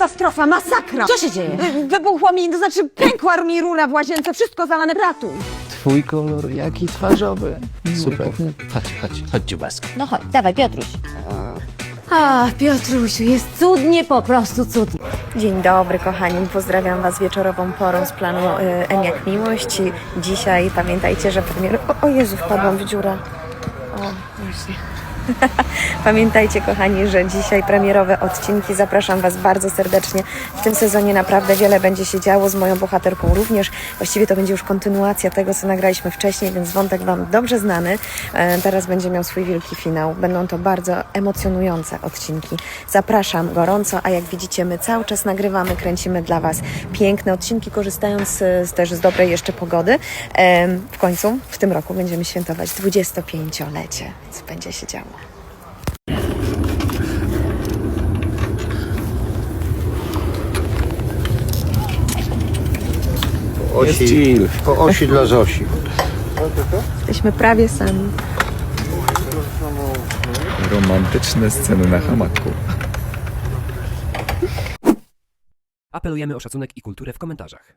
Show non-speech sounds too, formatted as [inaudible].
Katastrofa, masakra! Co się dzieje? Wy- Wybuchło mi, to znaczy pękła mi rura w łazience, wszystko zalane ratuj. Twój kolor jaki twarzowy. Super. Chodź, chodź, chodź dziubaska. No chodź, dawaj Piotruś. A, Piotrusiu, jest cudnie, po prostu cudnie. Dzień dobry kochani, pozdrawiam Was wieczorową porą z planu y, M jak miłość. I Dzisiaj pamiętajcie, że premier... O, o Jezu, wpadłam w dziurę. O, właśnie. [laughs] Pamiętajcie kochani, że dzisiaj premierowe odcinki. Zapraszam Was bardzo serdecznie. W tym sezonie naprawdę wiele będzie się działo z moją bohaterką również. Właściwie to będzie już kontynuacja tego, co nagraliśmy wcześniej, więc wątek Wam dobrze znany. E, Teraz będzie miał swój wielki finał. Będą to bardzo emocjonujące odcinki. Zapraszam gorąco, a jak widzicie, my cały czas nagrywamy, kręcimy dla Was piękne odcinki, korzystając e, z, też z dobrej jeszcze pogody. Em, W końcu w tym roku będziemy świętować 25-lecie, więc będzie się działo. Jest chill. Po osi dla Zosi. Jesteśmy prawie sami. Romantyczne sceny na hamaku. Apelujemy o szacunek i kulturę w komentarzach.